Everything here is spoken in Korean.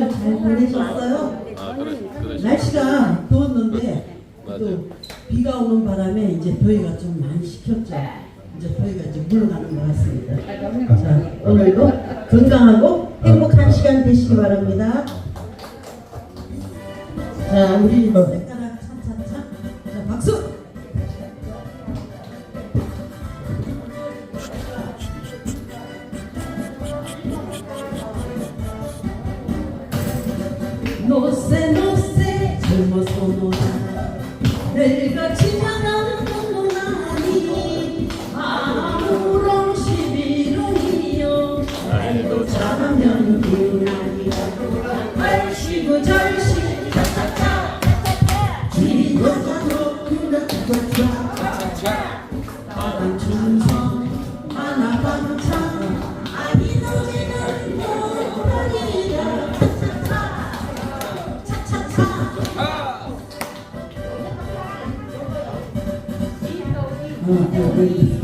명절 잘 보내셨어요? 아 그래 그래. 날씨가 더웠는데 맞아요. 또 비가 오는 바람에 이제 더위가 좀 많이 식혔죠. 이제 더위가 이제 물러가는 것 같습니다. 자, 오늘도 건강하고 행복한 시간 되시기 바랍니다. 자, 우리 노세 노세 내가 지나가는 건도 나니. 아무런 시비로이여 날도 잘하면 빛나기로 훨씬 절실해. 啊，有，我都，